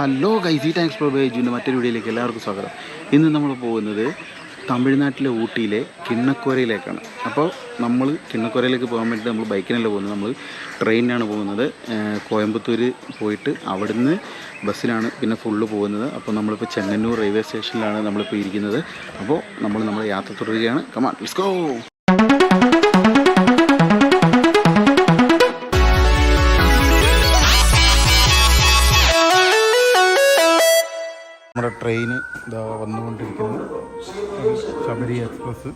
Hello ഗൈസി thanks pro ബേജുവിന്റെ മറ്റൊരു വീഡിയോയിലേക്ക് എല്ലാവർക്കും സ്വാഗതം. ഇന്ന് നമ്മൾ പോകുന്നത് തമിഴ്നാട്ടിലെ ഊട്ടിയിലെ കിണ്ണക്കോരയിലേക്കാണ്. അപ്പോൾ നമ്മൾ കിണ്ണക്കോരയിലേക്ക് പോകാൻ വേണ്ടിയിട്ട് നമ്മൾ ബൈക്കിനല്ല പോകുന്നത്. നമ്മൾ ട്രെയിനിനാണ് പോകുന്നത്. കോയമ്പത്തൂർ പോയിട്ട് അവിടുന്ന് ബസ്സിലാണ് പിന്നെ ഫുള്ള് പോകുന്നത്. അപ്പോൾ നമ്മളിപ്പോൾ ചെങ്ങന്നൂർ റെയിൽവേ സ്റ്റേഷനിലാണ് നമ്മളിപ്പോൾ ഇരിക്കുന്നത്. അപ്പോൾ നമ്മൾ നമ്മുടെ യാത്ര തുടരുകയാണ്. കമാൻ ലെറ്റ്സ് നമ്മുടെ ട്രെയിൻ ഇതാ വന്നുകൊണ്ടിരിക്കുന്നു. ശബരി എക്സ്പ്രസ്.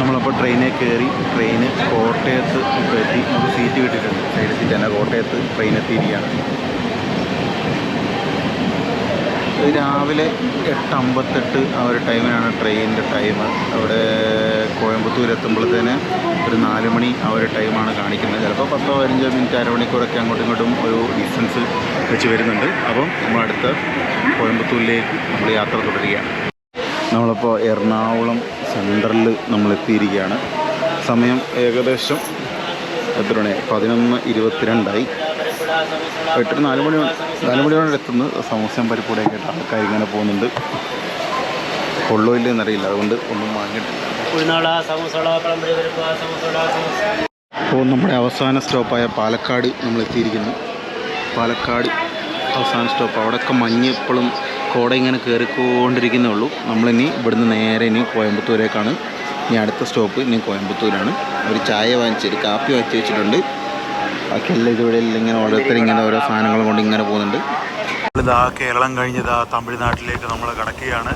നമ്മളപ്പോൾ ട്രെയിനിൽ കയറി ട്രെയിന് കോട്ടയത്ത് ഇപ്പോൾ എത്തി. നമുക്ക് സീറ്റ് കിട്ടിയിട്ടുണ്ട്. സൈഡ് സീറ്റ് തന്നെ കോട്ടയത്ത് ട്രെയിൻ എത്തിയിരിക്കുകയാണ്. രാവിലെ എട്ട് അമ്പത്തെട്ട് ആ ഒരു ടൈമിനാണ് ട്രെയിനിന്റെ ടൈം അവിടെ കോയമ്പത്തൂർ എത്തുമ്പോഴത്തേന് ഒരു നാല് മണി ആ ഒരു ടൈമാണ് കാണിക്കുന്നത്. ചിലപ്പോൾ പത്തോ പതിനഞ്ചോ മിനിറ്റ് അരമണിക്കൂറൊക്കെ അങ്ങോട്ടും ഇങ്ങോട്ടും ഒരു ഡിസ്റ്റൻസ് വെച്ച് വരുന്നുണ്ട്. അപ്പം നമ്മൾ അടുത്ത കോയമ്പത്തൂരിലേക്ക് നമ്മൾ യാത്ര തുടരുകയാണ്. നമ്മളിപ്പോൾ എറണാകുളം സെൻട്രലിൽ നമ്മൾ എത്തിയിരിക്കുകയാണ്. സമയം ഏകദേശം എത്ര മണി പതിനൊന്ന് ഇരുപത്തിരണ്ടായി. എട്ട് നാല് മണി നാല് മണിയോടെ എത്തുന്നത് സമോസം പരിപ്പൂടെയൊക്കെ ആയിട്ട് ആൾക്കാർ ഇങ്ങനെ പോകുന്നുണ്ട്. കൊള്ളോ ഇല്ലെന്ന് അറിയില്ല അതുകൊണ്ട് ഒന്നും വാങ്ങിയിട്ടില്ല. അപ്പോൾ നമ്മുടെ അവസാന സ്റ്റോപ്പായ പാലക്കാട് നമ്മൾ എത്തിയിരിക്കുന്നു. പാലക്കാട് അവസാന സ്റ്റോപ്പ്. അവിടെയൊക്കെ മഞ്ഞ് ഇപ്പോഴും കോട ഇങ്ങനെ കയറിക്കൊണ്ടിരിക്കുന്നേ ഉള്ളൂ നമ്മളിനി ഇവിടുന്ന് നേരെ ഇനി കോയമ്പത്തൂരേക്കാണ്. ഇനി അടുത്ത സ്റ്റോപ്പ് ഇനി കോയമ്പത്തൂരാണ്. ഒരു ചായ വാങ്ങിച്ചൊരു കാപ്പി വാങ്ങിച്ച് വെച്ചിട്ടുണ്ട്. ബാക്കിയെല്ലാം ഇതിവിടെ ഇങ്ങനെ ഓരോരുത്തരും ഇങ്ങനെ ഓരോ സാധനങ്ങൾ കൊണ്ട് ഇങ്ങനെ പോകുന്നുണ്ട്. ഇതാ കേരളം കഴിഞ്ഞതാ തമിഴ്നാട്ടിലേക്ക് നമ്മൾ കടക്കുകയാണ്.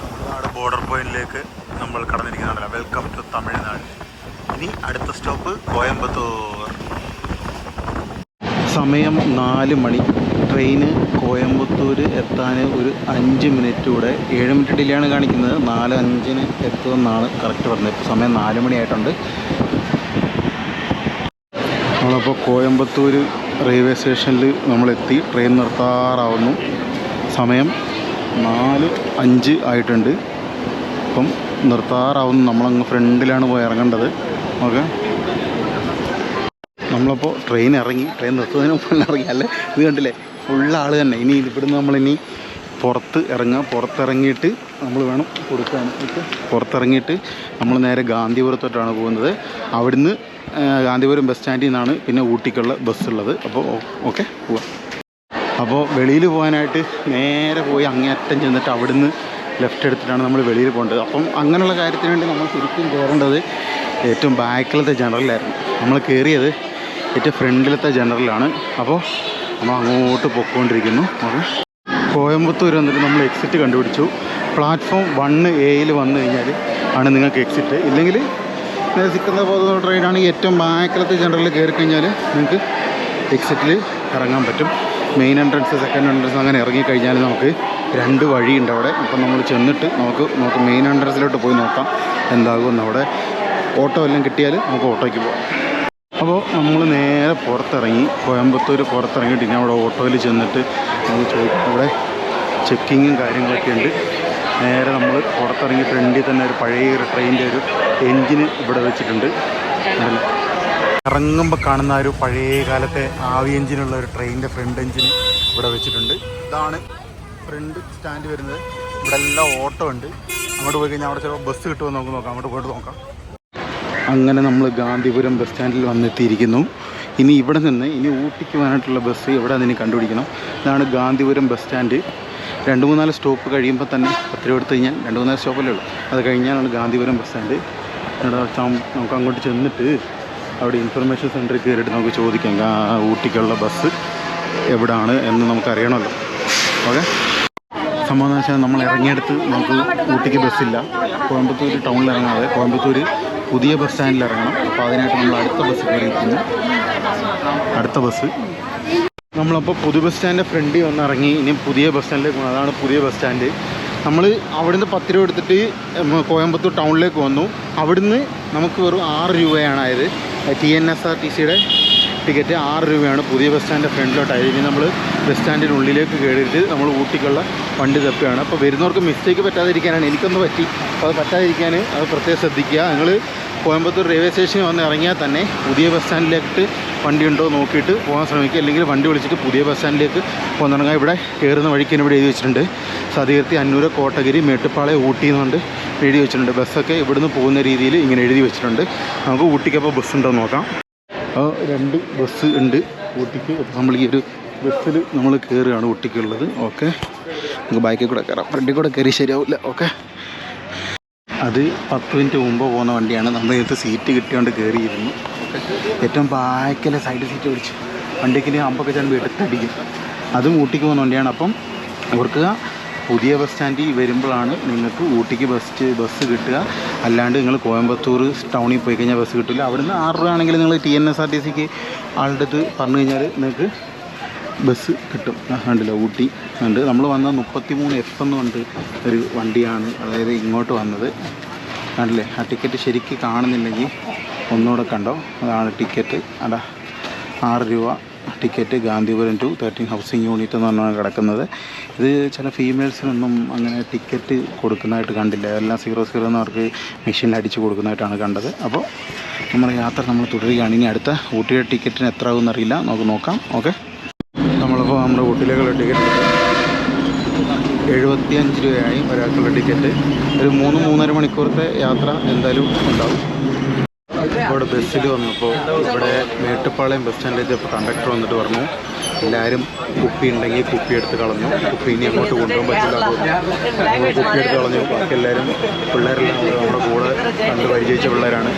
തമിഴ്നാട് ബോർഡർ പോയിന്റിലേക്ക് നമ്മൾ കടന്നിരിക്കുന്നുണ്ടല്ലോ വെൽക്കം ടു തമിഴ്നാട്. ഇനി അടുത്ത സ്റ്റോപ്പ് കോയമ്പത്തൂർ. സമയം നാല് മണി. ട്രെയിന് കോയമ്പത്തൂർ എത്താൻ ഒരു അഞ്ച് മിനിറ്റ് കൂടെ ഏഴ് മിനിറ്റ് ഡിലേ ആണ് കാണിക്കുന്നത്. നാല് അഞ്ചിന് എത്തുമെന്നാണ് കറക്റ്റ് പറഞ്ഞത്. ഇപ്പോൾ സമയം നാല് മണിയായിട്ടുണ്ട്. നമ്മളപ്പോൾ കോയമ്പത്തൂർ റെയിൽവേ സ്റ്റേഷനിൽ നമ്മളെത്തി. ട്രെയിൻ നിർത്താറാവുന്നു. സമയം നാല് അഞ്ച് ആയിട്ടുണ്ട്. അപ്പം നിർത്താറാവുന്നു. നമ്മളങ്ങ് ഫ്രണ്ടിലാണ് പോയി ഇറങ്ങേണ്ടത്. ഓക്കെ. നമ്മളപ്പോൾ ട്രെയിൻ ഇറങ്ങി ട്രെയിൻ നിർത്തുന്നതിന് മുമ്പ് ഇറങ്ങി. അല്ലേ? ഇത് കണ്ടില്ലേ? ഫുള്ള് ആൾ തന്നെ. ഇനി ഇവിടുന്ന് നമ്മളിനി പുറത്ത് ഇറങ്ങുക പുറത്തിറങ്ങിയിട്ട് നമ്മൾ വേണം കൊടുക്കാൻ. പുറത്തിറങ്ങിയിട്ട് നമ്മൾ നേരെ ഗാന്ധിപുരത്തോട്ടാണ് പോകുന്നത്. അവിടുന്ന് ഗാന്ധിപുരം ബസ് സ്റ്റാൻഡിൽ നിന്നാണ് പിന്നെ ഊട്ടിക്കുള്ള ബസ് ഉള്ളത്. അപ്പോൾ ഓക്കെ? പോവാം. അപ്പോൾ വെളിയിൽ പോകാനായിട്ട് നേരെ പോയി അങ്ങേയറ്റം ചെന്നിട്ട് അവിടുന്ന് ലെഫ്റ്റ് എടുത്തിട്ടാണ് നമ്മൾ വെളിയിൽ പോകേണ്ടത്. അപ്പം അങ്ങനെയുള്ള കാര്യത്തിന് വേണ്ടി നമ്മൾ ശരിക്കും കയറേണ്ടത് ഏറ്റവും ബാക്കിലത്തെ ജനറലായിരുന്നു നമ്മൾ കയറിയത് ഏറ്റവും ഫ്രണ്ടിലത്തെ ജനറലാണ്. അപ്പോൾ നമ്മൾ അങ്ങോട്ട് പൊക്കോണ്ടിരിക്കുന്നു. ഓക്കെ കോയമ്പത്തൂർ വന്നിട്ട് നമ്മൾ എക്സിറ്റ് കണ്ടുപിടിച്ചു. പ്ലാറ്റ്ഫോം വണ്ണ് എയിൽ വന്നു കഴിഞ്ഞാൽ ആണ് നിങ്ങൾക്ക് എക്സിറ്റ് ഇല്ലെങ്കിൽ സിക്കുന്ന പോകുന്ന ട്രെയിനാണെങ്കിൽ ഏറ്റവും ബാക്കിലത്തെ ജനറലിൽ കയറി കഴിഞ്ഞാൽ നിങ്ങൾക്ക് എക്സിറ്റിൽ ഇറങ്ങാൻ പറ്റും. മെയിൻ എൻട്രൻസ് സെക്കൻഡ് എൻട്രൻസ് അങ്ങനെ ഇറങ്ങിക്കഴിഞ്ഞാൽ നമുക്ക് രണ്ട് വഴിയുണ്ട് അവിടെ. അപ്പം നമ്മൾ ചെന്നിട്ട് നമുക്ക് നമുക്ക് മെയിൻ എൻട്രൻസിലോട്ട് പോയി നോക്കാം. എന്താകുമെന്ന് അവിടെ. ഓട്ടോ എല്ലാം കിട്ടിയാൽ നമുക്ക് ഓട്ടോയ്ക്ക് പോകാം അപ്പോൾ നമ്മൾ നേരെ പുറത്തിറങ്ങി കോയമ്പത്തൂർ പുറത്തിറങ്ങിയിട്ട് ഇനി അവിടെ ഓട്ടോയിൽ ചെന്നിട്ട് നമ്മൾ ചോദിക്കും അവിടെ ചെക്കിങ്ങും കാര്യങ്ങളൊക്കെ ഉണ്ട്. നേരെ നമ്മൾ പുറത്തിറങ്ങി ഫ്രണ്ടിൽ തന്നെ ഒരു പഴയ ഒരു ട്രെയിനിന്റെ ഒരു എൻജിന് ഇവിടെ വെച്ചിട്ടുണ്ട്. ഇറങ്ങുമ്പോൾ കാണുന്ന ഒരു പഴയ കാലത്തെ ആവി എഞ്ചിനുള്ള ഒരു ട്രെയിനിന്റെ ഫ്രണ്ട് എഞ്ചിന് ഇവിടെ വെച്ചിട്ടുണ്ട്. ഇതാണ് ഫ്രണ്ട് സ്റ്റാൻഡ് വരുന്നത്. ഇവിടെ എല്ലാം ഓട്ടോ ഉണ്ട്. അങ്ങോട്ട് പോയി കഴിഞ്ഞാൽ അവിടെ ചിലപ്പോൾ ബസ് കിട്ടുമോ നമുക്ക് നോക്കാം. അങ്ങോട്ട് പോയിട്ട് നോക്കാം. അങ്ങനെ നമ്മൾ ഗാന്ധിപുരം ബസ് സ്റ്റാൻഡിൽ വന്നെത്തിയിരിക്കുന്നു. ഇനി ഇവിടെ നിന്ന് ഇനി ഊട്ടിക്ക് പോകാനായിട്ടുള്ള ബസ് എവിടെ നിന്ന് കണ്ടുപിടിക്കണം? ഇതാണ് ഗാന്ധിപുരം ബസ് സ്റ്റാൻഡ് രണ്ട് മൂന്നാൽ സ്റ്റോപ്പ് കഴിയുമ്പോൾ തന്നെ പത്ത് രൂപ എടുത്ത് കഴിഞ്ഞാൽ രണ്ട് മൂന്നാൽ സ്റ്റോപ്പല്ലേ ഉള്ളൂ. അത് കഴിഞ്ഞാലാണ് ഗാന്ധിപുരം ബസ് സ്റ്റാൻഡ് നമുക്ക് അങ്ങോട്ട് ചെന്നിട്ട് അവിടെ ഇൻഫർമേഷൻ സെന്ററിൽ കയറിയിട്ട് നമുക്ക് ചോദിക്കാം ഊട്ടിക്കുള്ള ബസ് എവിടാണ് എന്ന് നമുക്കറിയണമല്ലോ. ഓക്കെ? സംഭവം എന്ന് വെച്ചാൽ നമ്മൾ ഇറങ്ങിയെടുത്ത് നമുക്ക് ഊട്ടിക്ക് ബസ്സില്ല കോയമ്പത്തൂർ ടൗണിൽ ഇറങ്ങാതെ കോയമ്പത്തൂർ പുതിയ ബസ് സ്റ്റാൻഡിൽ ഇറങ്ങണം അപ്പോൾ അതിനായിട്ട് നമ്മൾ അടുത്ത ബസ് കയറിയിരിക്കുന്നു അടുത്ത ബസ്. നമ്മളപ്പോൾ പുതു ബസ് സ്റ്റാൻഡിന്റെ ഫ്രണ്ടിൽ വന്ന് ഇറങ്ങി ഇനി പുതിയ ബസ് സ്റ്റാൻഡിലേക്ക് പോകുന്നത് അതാണ് പുതിയ ബസ് സ്റ്റാൻഡ്. നമ്മൾ അവിടുന്ന് പത്ത് രൂപ എടുത്തിട്ട് കോയമ്പത്തൂർ ടൗണിലേക്ക് വന്നു. അവിടുന്ന് നമുക്ക് വെറും ആറ് രൂപയാണ് ആയത്. T N S R T സിയുടെ ടിക്കറ്റ് ആറ് രൂപയാണ്. പുതിയ ബസ് സ്റ്റാൻഡിന്റെ ഫ്രണ്ടിലോട്ടായത്. ഇനി നമ്മൾ ബസ് സ്റ്റാൻഡിന്റെ ഉള്ളിലേക്ക് കയറിയിട്ട് നമ്മൾ ഊട്ടിക്കുള്ള വണ്ടി തപ്പുകയാണ്. അപ്പോൾ വരുന്നവർക്ക് മിസ്റ്റേക്ക് പറ്റാതിരിക്കാനാണ്. എനിക്കൊന്ന് പറ്റി. അപ്പോൾ അത് പറ്റാതിരിക്കാൻ അത് പ്രത്യേകം ശ്രദ്ധിക്കുക. നിങ്ങൾ കോയമ്പത്തൂർ റെയിൽവേ സ്റ്റേഷനിൽ വന്ന് ഇറങ്ങിയാൽ തന്നെ പുതിയ ബസ് സ്റ്റാൻഡിലേക്ക് വണ്ടി ഉണ്ടോ നോക്കിയിട്ട് പോകാൻ ശ്രമിക്കുക. അല്ലെങ്കിൽ വണ്ടി വിളിച്ചിട്ട് പുതിയ ബസ് സ്റ്റാൻഡിലേക്ക് തുടങ്ങുക. ഇവിടെ കയറുന്ന വഴിക്ക് ഇവിടെ എഴുതി വെച്ചിട്ടുണ്ട്. സതീർത്തി അന്നൂര് കോട്ടഗിരി മേട്ടുപ്പാളയം ഊട്ടി എന്നുകൊണ്ട് എഴുതി വെച്ചിട്ടുണ്ട്. ബസ്സൊക്കെ ഇവിടുന്ന് പോകുന്ന രീതിയിൽ ഇങ്ങനെ എഴുതി വെച്ചിട്ടുണ്ട്. നമുക്ക് ഊട്ടിക്കപ്പോൾ ബസ് ഉണ്ടോ നോക്കാം. രണ്ട് ബസ് ഉണ്ട്. ഊട്ടിക്ക് അപ്പോൾ നമ്മൾ ഈ ഒരു ബസ്സിൽ നമ്മൾ കയറുകയാണ് ഊട്ടിക്കുള്ളത്. ഓക്കെ. നമുക്ക് ബൈക്കിൽ കൂടെ കയറാം. ഫ്രണ്ടിൽ കൂടെ കയറി ശരിയാവില്ല. ഓക്കെ. അത് പത്ത് മിനിറ്റ് മുമ്പ് പോകുന്ന വണ്ടിയാണ്. നമ്മൾ ഇതിനകത്ത് സീറ്റ് കിട്ടിയോണ്ട് കയറിയിരുന്നു ഏറ്റവും ബാക്കിലെ സൈഡ് സീറ്റ് പിടിച്ചു. വണ്ടിക്ക് അമ്പൊക്കെ ചിലപ്പോൾ എടുത്തടിക്കും അതും ഊട്ടിക്ക് പോകുന്ന വണ്ടിയാണ്. അപ്പം ഓർക്കുക പുതിയ ബസ് സ്റ്റാൻഡിൽ വരുമ്പോഴാണ് നിങ്ങൾക്ക് ഊട്ടിക്ക് ബസ് ബസ് കിട്ടുക. അല്ലാണ്ട് നിങ്ങൾ കോയമ്പത്തൂർ ടൗണിൽ പോയി കഴിഞ്ഞാൽ ബസ് കിട്ടില്ല. അവിടുന്ന് ആറ് രൂപ ആണെങ്കിൽ നിങ്ങൾ T N S R T സിക്ക് ആളുടെ അടുത്ത് പറഞ്ഞു കഴിഞ്ഞാൽ നിങ്ങൾക്ക് ബസ് കിട്ടും. ഉണ്ടല്ലോ ഊട്ടി. ഉണ്ട് നമ്മൾ വന്ന മുപ്പത്തി മൂന്ന് എഫ് എന്ന് പറഞ്ഞിട്ട് ഒരു വണ്ടിയാണ് അതായത് ഇങ്ങോട്ട് വന്നത്. കണ്ടില്ലേ ആ ടിക്കറ്റ് ശരിക്ക് കാണുന്നില്ലെങ്കിൽ ഒന്നുകൂടെ കണ്ടോ? അതാണ് ടിക്കറ്റ്. അല്ല ആറ് രൂപ ticket. Gandhipuram to thirteen housing unit എന്ന് പറഞ്ഞാണ് കിടക്കുന്നത്. ഇത് ചില ഫീമെയിൽസിനൊന്നും അങ്ങനെ ടിക്കറ്റ് കൊടുക്കുന്നതായിട്ട് കണ്ടില്ല. എല്ലാം സീറോ സീറോ എന്ന് അവർക്ക് മെഷീനിൽ അടിച്ച് കൊടുക്കുന്നതായിട്ടാണ് കണ്ടത്. അപ്പോൾ നമ്മുടെ യാത്ര നമ്മൾ തുടരുകയാണ്. ഇനി അടുത്ത ഊട്ടിയുടെ ടിക്കറ്റിന് എത്ര ആകുമെന്നറിയില്ല നമുക്ക് നോക്കാം. ഓക്കെ. നമ്മളിപ്പോൾ നമ്മുടെ ഊട്ടിയിലേക്കുള്ള ടിക്കറ്റ് എഴുപത്തിയഞ്ച് രൂപയായി ഒരാൾക്കുള്ള ടിക്കറ്റ് ഒരു മൂന്ന് മൂന്നര മണിക്കൂറത്തെ യാത്ര എന്തായാലും ഉണ്ടാവും. ഇവിടെ ബസ്സിൽ വന്നപ്പോൾ ഇവിടെ മേട്ടുപ്പാളയം ബസ് സ്റ്റാൻഡിൽ എത്തിയപ്പോൾ കണ്ടക്ടർ വന്നിട്ട് പറഞ്ഞു എല്ലാവരും കുപ്പി ഉണ്ടെങ്കിൽ കുപ്പി എടുത്ത് കളഞ്ഞു. കുപ്പി ഇനി അങ്ങോട്ട് കൊണ്ടുപോകാൻ പറ്റില്ല കുപ്പി എടുത്ത് കളഞ്ഞു. ബാക്കി എല്ലാവരും പിള്ളേരെല്ലാം നമ്മുടെ കൂടെ കണ്ട് പരിചയിച്ച പിള്ളേരാണ്.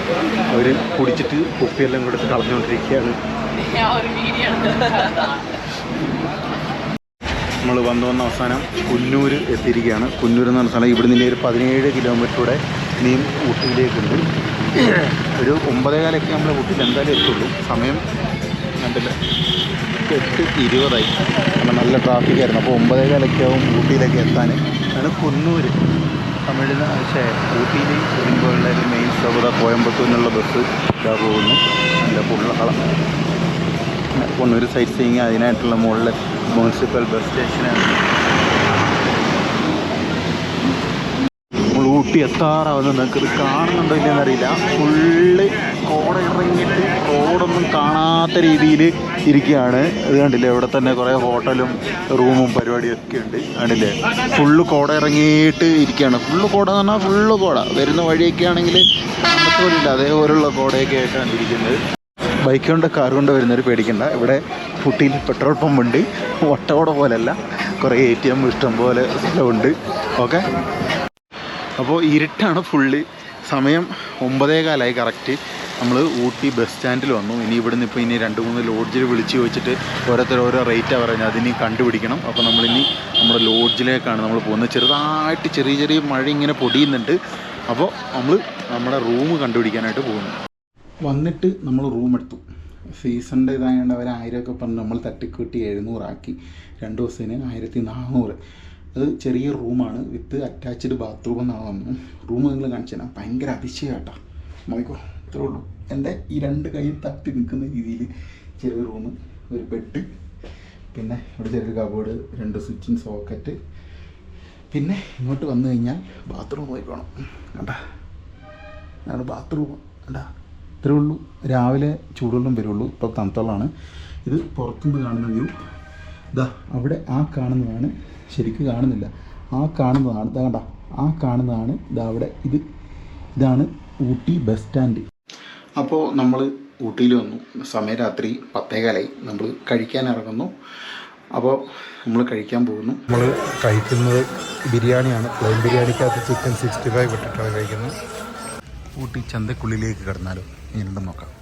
അവർ കുടിച്ചിട്ട് കുപ്പിയെല്ലാം കൊടുത്ത് കളഞ്ഞുകൊണ്ടിരിക്കുകയാണ്. നമ്മൾ വന്നു വന്ന അവസാനം കുന്നൂർ എത്തിയിരിക്കുകയാണ്. കുന്നൂർ എന്ന് പറഞ്ഞ സ്ഥലം ഇവിടെ നിന്ന് ഒരു പതിനേഴ് കിലോമീറ്ററൂടെ ഇനിയും ഊട്ടിയിലേക്കുണ്ട്. ഒരു ഒമ്പതേ കാലൊക്കെ നമ്മൾ ഊട്ടിയിൽ എന്തായാലും എത്തുള്ളൂ. സമയം കണ്ടില്ല. എട്ട് ഇരുപതായി. കാരണം നല്ല ട്രാഫിക് ആയിരുന്നു. അപ്പോൾ ഒമ്പതേ കാലൊക്കെ ആവും ഊട്ടിയിലേക്ക് എത്താൻ. ആണ് കുന്നൂർ തമിഴിന് പക്ഷേ ഊട്ടിയിൽ വരുമ്പോഴുള്ള ഒരു മെയിൻ സ്റ്റോപ്പ് കോയമ്പത്തൂരിനുള്ള ബസ് ഇതാ പോകുന്നു. നല്ല പുള്ളഹളം കുന്നൂർ സൈറ്റ് സീയിങ് അതിനായിട്ടുള്ള മുകളിൽ മുനിസിപ്പൽ ബസ് സ്റ്റേഷനാണ് നമ്മൾ ഊട്ടി എത്താറാവുന്നത് നിങ്ങൾക്ക് ഇത് കാണുന്നുണ്ടോ ഇല്ലെന്ന് അറിയില്ല. ഫുള്ള് കോട ഇറങ്ങിയിട്ട് റോഡൊന്നും കാണാത്ത രീതിയിൽ ഇരിക്കുകയാണ്. ഇത് കണ്ടില്ലേ? ഇവിടെ തന്നെ കുറേ ഹോട്ടലും റൂമും പരിപാടിയൊക്കെ ഉണ്ട്. കണ്ടില്ലേ? ഫുള്ള് കോട ഇറങ്ങിയിട്ട് ഇരിക്കുകയാണ്. ഫുള്ള് കോട എന്ന് പറഞ്ഞാൽ ഫുള്ള് കോട. വരുന്ന വഴിയൊക്കെ ആണെങ്കിൽ നമുക്ക് പോലില്ല അതേപോലുള്ള കോടയൊക്കെ ആയിട്ടാണ് ഇരിക്കുന്നത്. ബൈക്ക് കൊണ്ട് കാർ കൊണ്ട് വരുന്നവർ പേടിക്കണ്ട. ഇവിടെ ഊട്ടിയിൽ പെട്രോൾ പമ്പ് ഉണ്ട്. ഒട്ടകോട പോലെയല്ല കുറേ എ ടി എം ഇഷ്ടം പോലെ സ്ഥലമുണ്ട്. ഓക്കെ? അപ്പോൾ ഇരുട്ടാണ് ഫുള്ള്. സമയം ഒമ്പതേ കാലമായി കറക്റ്റ്. നമ്മൾ ഊട്ടി ബസ് സ്റ്റാൻഡിൽ വന്നു. ഇനി ഇവിടുന്ന് ഇപ്പോൾ ഇനി രണ്ട് മൂന്ന് ലോഡ്ജിൽ വിളിച്ച് ചോദിച്ചിട്ട് ഓരോരുത്തർ ഓരോ റേറ്റാണ് പറയുന്നത്. അതിനി കണ്ടുപിടിക്കണം. അപ്പോൾ നമ്മളിനി നമ്മുടെ ലോഡ്ജിലേക്കാണ് നമ്മൾ പോകുന്നത്. ചെറുതായിട്ട് ചെറിയ ചെറിയ മഴ ഇങ്ങനെ പൊടിയുന്നുണ്ട്. അപ്പോൾ നമ്മൾ നമ്മുടെ റൂം കണ്ടുപിടിക്കാനായിട്ട് പോകുന്നു. വന്നിട്ട് നമ്മൾ റൂം എടുത്തു. സീസണിന്റെ ഇതായതുകൊണ്ട് അവർ ആയിരമൊക്കെ പറഞ്ഞ്. നമ്മൾ തട്ടിക്കൂട്ടി എഴുന്നൂറാക്കി. രണ്ട് ദിവസത്തിന് ആയിരത്തി നാനൂറ് അത് ചെറിയ റൂമാണ് വിത്ത് അറ്റാച്ച്ഡ് ബാത്റൂം എന്നാണ് വന്നു റൂം നിങ്ങൾ കാണിച്ചു തരാം. ഭയങ്കര അതിശയമാട്ടാ നോക്കോ ഇത്രേ ഉള്ളൂ. എന്റെ ഈ രണ്ട് കൈ തട്ടി നിൽക്കുന്ന രീതിയിൽ ചെറിയ റൂം ഒരു ബെഡ് പിന്നെ ഇവിടെ ചെറിയൊരു കബോർഡ് രണ്ട് സ്വിച്ചിങ് സോക്കറ്റ് പിന്നെ ഇങ്ങോട്ട് വന്നു കഴിഞ്ഞാൽ ബാത്റൂം പോയി പോകണം കണ്ടാ? അതാണ് ബാത്റൂം കണ്ടാ? ഇത്രേ ഉള്ളൂ. രാവിലെ ചൂടുവെള്ളം വരുള്ളൂ. ഇപ്പോൾ തണുത്തോളാണ് ഇത് പുറത്തുനിന്ന് കാണുന്ന വ്യൂ. ഇതാ അവിടെ ആ കാണുന്നതാണ്. ശരിക്കും കാണുന്നില്ല. ആ കാണുന്നതാണ്. ഇതാ കണ്ട ആ കാണുന്നതാണ്. ഇതാ അവിടെ ഇത്. ഇതാണ് ഊട്ടി ബസ് സ്റ്റാൻഡ്. അപ്പോൾ നമ്മൾ ഊട്ടിയിൽ വന്നു. സമയം രാത്രി പത്തേകാലായി. നമ്മൾ കഴിക്കാൻ ഇറങ്ങുന്നു. അപ്പോൾ നമ്മൾ കഴിക്കാൻ പോകുന്നു. നമ്മൾ കഴിക്കുന്നത് ബിരിയാണിയാണ്. പ്ലെയിൻ ബിരിയാണിക്കകത്ത് ചിക്കൻ സിക്സ്റ്റി ഫൈവ് ഇട്ടിട്ടാണ് കഴിക്കുന്നത്. ഊട്ടി ചന്തക്കുള്ളിലേക്ക് കടന്നാലോ? എങ്ങനെയുണ്ടെന്ന് നോക്കാം.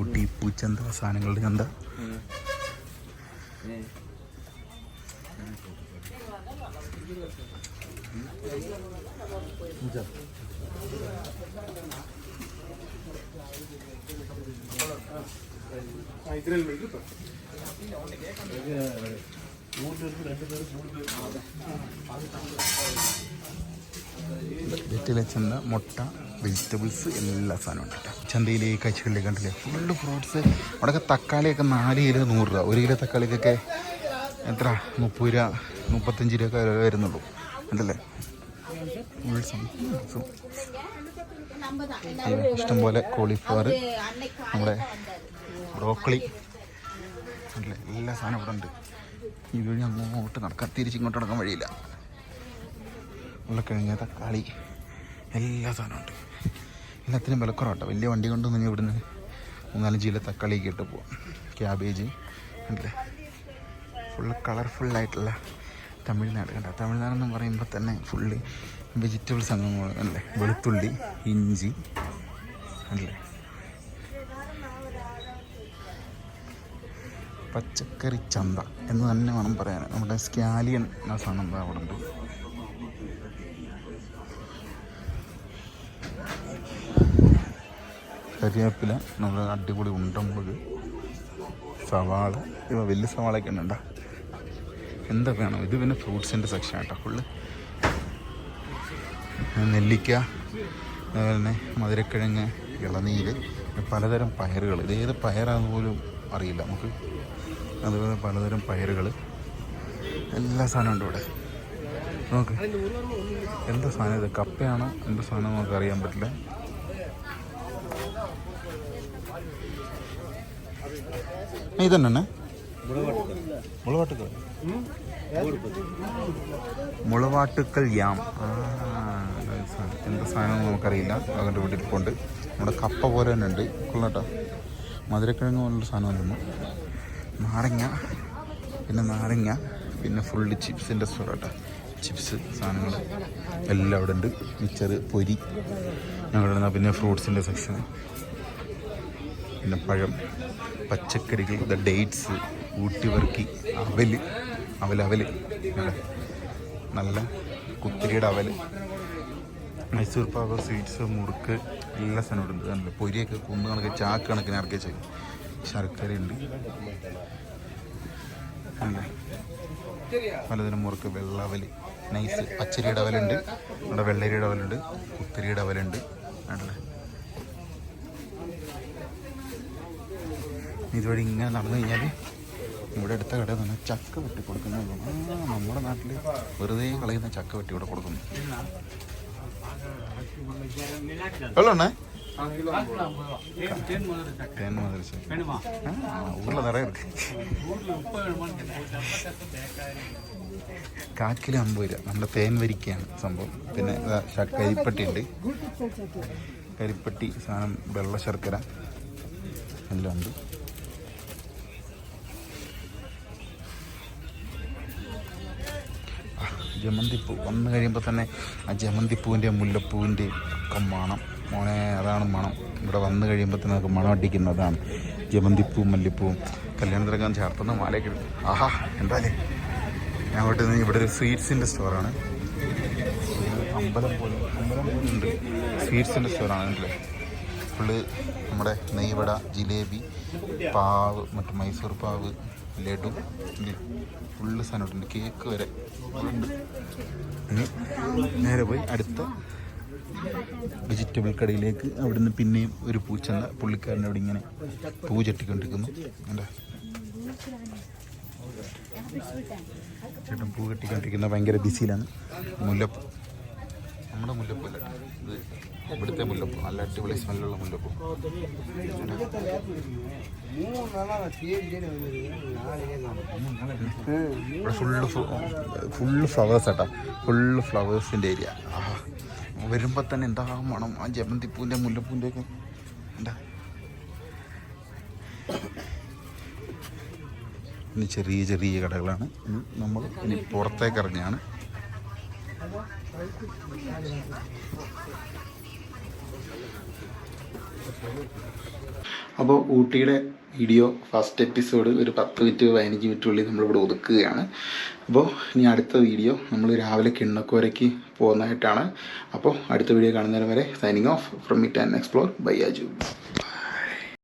ഊട്ടി പൂച്ചന്ത സാധനങ്ങളുടെ ചന്ത. വെറ്റില ചന്ത മുട്ട വെജിറ്റബിൾസ് എല്ലാ സാധനവും ഉണ്ട് കേട്ടോ. ചന്തയിലെ കച്ചികളിലേക്ക് കണ്ടില്ലേ? ഫുള്ള് ഫ്രൂട്ട്സ് അവിടെയൊക്കെ തക്കാളിയൊക്കെ നാല് കിലോ നൂറ് രൂപ. ഒരു കിലോ തക്കാളിക്കൊക്കെ എത്ര? മുപ്പത് രൂപ മുപ്പത്തഞ്ച് രൂപ വരുന്നുള്ളൂ. ഉണ്ടല്ലേ ഇഷ്ടംപോലെ കോളിഫ്ലവർ നമ്മുടെ ബ്രോക്കളി അല്ലേ എല്ലാ സാധനവും ഇവിടെ ഉണ്ട്. ഈ വഴി അങ്ങോട്ട് നടക്കാൻ തിരിച്ചിങ്ങോട്ട് നടക്കാൻ വഴിയില്ല. കഴിഞ്ഞ തക്കാളി എല്ലാ സാധനവും ഉണ്ട്. എല്ലാത്തിനും വിലക്കുറവാട്ടോ. വലിയ വണ്ടി കൊണ്ടൊന്നും ഇവിടുന്ന് മൂന്നാലഞ്ച് കിലോ തക്കാളിയൊക്കെ ഇട്ട് പോവാം. ക്യാബേജ് അല്ലേ? ഫുള്ള് കളർഫുള്ളായിട്ടുള്ള തമിഴ്നാട് കണ്ട? തമിഴ്നാടെന്ന് പറയുമ്പോൾ തന്നെ ഫുള്ള് വെജിറ്റബിൾസ് അങ്ങ് അല്ലേ? വെളുത്തുള്ളി ഇഞ്ചി അല്ലേ? പച്ചക്കറി ചന്ത എന്ന് തന്നെ വേണം പറയാൻ നമ്മുടെ സ്കാലിയൻ എന്ന സാധനം അവിടെ ഉണ്ട്? കരിവേപ്പില നമ്മൾ അടിപൊളി ഉണ്ടമുളക് സവാള ഇവ വലിയ സവാളയൊക്കെ ഉണ്ടോ എന്താ വേണം? ഇത് പിന്നെ ഫ്രൂട്ട്സിന്റെ സെക്ഷൻ ആട്ടോ. ഫുള്ള് നെല്ലിക്ക അതുപോലെ തന്നെ മധുരക്കിഴങ്ങ് ഇളനീര് പലതരം പയറുകൾ ഇത് ഏത് പയറാന്ന് പോലും അറിയില്ല നമുക്ക്. അതുപോലെ പലതരം പയറുകൾ എല്ലാ സാധനവും ഉണ്ട് ഇവിടെ. നോക്ക്. എന്താ സാധനം ഇത്? കപ്പയാണോ? എന്താ സാധനം നമുക്ക് അറിയാൻ പറ്റില്ല. ഇതന്നെ മുളവാട്ടുക്കൽ. മുളവാട്ടുക്കൽ യാം. എന്ത് സാധനം നമുക്കറിയില്ല. അതിന്റെ വീട്ടിൽ ഇരിപ്പുണ്ട് നമ്മുടെ കപ്പ പോലെ തന്നെ ഉണ്ട്. കൊള്ളട്ടോ. മധുരക്കിഴങ്ങ് പോലുള്ള സാധനം തന്നു നാരങ്ങ പിന്നെ നാരങ്ങ പിന്നെ ഫുള്ള് ചിപ്സിന്റെ സ്റ്റോർ കേട്ടോ ചിപ്സ് സാധനങ്ങൾ എല്ലാം അവിടെ ഉണ്ട്. മിച്ചർ പൊരി. ഞങ്ങളുടെ പിന്നെ ഫ്രൂട്ട്സിന്റെ സെക്ഷൻ പിന്നെ പഴം പച്ചക്കറികൾ ദ ഡേറ്റ്സ് ഊട്ടിവർക്കി അവൽ അവൽ അവൽ നല്ല കുത്തിരിയുടെ അവൽ മൈസൂർ പാവ് സ്വീറ്റ്സ് മുറുക്ക് എല്ലാ സാധനവും ഉണ്ട് നല്ല പൊരിയൊക്കെ കുന്നു കണക്ക് ചാക്ക് കണക്കിന് ഇറക്കി വെച്ചേക്കും ശർക്കര ഉണ്ട് അല്ലേ പലതരം മുറുക്ക് വെള്ളവൽ നൈസ് പച്ചരിയുടെ അവലുണ്ട്. നമ്മുടെ വെള്ളരിയുടെ അവലുണ്ട്. കുത്തിരിയുടെ അവലുണ്ട്. ആണല്ലേ ഇതുവഴി ഇങ്ങനെ നടന്നു കഴിഞ്ഞാൽ ഇവിടെ അടുത്ത കട നിന്ന് ചക്ക വെട്ടി കൊടുക്കുന്ന ആ നമ്മുടെ നാട്ടിൽ വെറുതെ കളയുന്ന ചക്ക വെട്ടി ഇവിടെ കൊടുക്കുന്നു. വെള്ളമുണ്ടേ തേൻ മുതൽ ഊരിൽ കാക്കിൽ അമ്പത് രൂപ നമ്മുടെ തേൻ വരിക്കയാണ് സംഭവം. പിന്നെ കരിപ്പട്ടി ഉണ്ട്. കരിപ്പട്ടി സാധനം വെള്ള ശർക്കര എല്ലാം ഉണ്ട് ജമന്തിപ്പൂ. വന്നു കഴിയുമ്പോൾ തന്നെ ആ ജമന്തിപ്പൂവിന്റെ മുല്ലപ്പൂവിന്റെ ഒക്കെ മണം. മോനെ അതാണ് മണം. ഇവിടെ വന്നു കഴിയുമ്പോൾ തന്നെ നമുക്ക് മണം അടിക്കുന്നതാണ്. ജമന്തിപ്പൂവും മല്ലിപ്പൂവും കല്യാണത്തിനൊക്കെ ചേർത്തുന്ന മാലയൊക്കെ ആഹാ എന്തായാലും ഞാൻ അങ്ങോട്ട് നിന്ന് ഇവിടെ ഒരു സ്വീറ്റ്സിന്റെ സ്റ്റോറാണ് അമ്പലം പോലെ അമ്പലം പോലെ ഉണ്ട്. സ്വീറ്റ്സിന്റെ സ്റ്റോറാണ് അല്ലേ ഫുള്ള് നമ്മുടെ നെയ്വട ജിലേബി പാവ് മറ്റു മൈസൂർ പാവ് ലഡു? ഫുള്ള് സാധനമുണ്ട് കേക്ക് വരെ. നേരെ പോയി അടുത്ത വെജിറ്റബിൾ കടയിലേക്ക് അവിടുന്ന് പിന്നെയും ഒരു പൂച്ചെന്ന പുള്ളിക്കാരൻ അവിടെ ഇങ്ങനെ പൂ ചട്ടിക്കൊണ്ടിരിക്കുന്നു. എന്താ ചേട്ടൻ പൂ കെട്ടിക്കൊണ്ടിരിക്കുന്ന ഭയങ്കര ബിസിയിലാണ് മുല്ലപ്പൂ. നമ്മുടെ മുല്ലപ്പൂ അല്ല. ഇത് ഇവിടുത്തെ മുല്ലപ്പൂ. നല്ല അടിപൊളി സ്മെല്ലുള്ള മുല്ലപ്പൂ. ഇവിടെ ഫുള്ള് ഫുള്ള് ഫ്ലവേഴ്സ് ആട്ടാ. ഫുള്ള് ഫ്ലവേഴ്സിന്റെ ഏരിയ വരുമ്പോൾ തന്നെ എന്താ മണം. ആ ജമന്തിപ്പൂവിന്റെ മുല്ലപ്പൂവിന്റെ ഒക്കെ. എന്താ? ചെറിയ ചെറിയ കടകളാണ്. നമ്മൾ ഇനി പുറത്തേക്ക് ഇറങ്ങിയാണ് അപ്പോൾ ഊട്ടിയുടെ വീഡിയോ ഫസ്റ്റ് എപ്പിസോഡ് ഒരു പത്ത് മിനിറ്റ് പതിനഞ്ച് മിനിറ്റുള്ളിൽ നമ്മളിവിടെ ഒതുക്കുകയാണ്. അപ്പോൾ ഇനി അടുത്ത വീഡിയോ നമ്മൾ രാവിലെ കിണ്ണക്കോരയ്ക്ക് പോകുന്നതായിട്ടാണ്. അപ്പോൾ അടുത്ത വീഡിയോ കാണുന്നതിന് വരെ signing off from eat and explore by Aju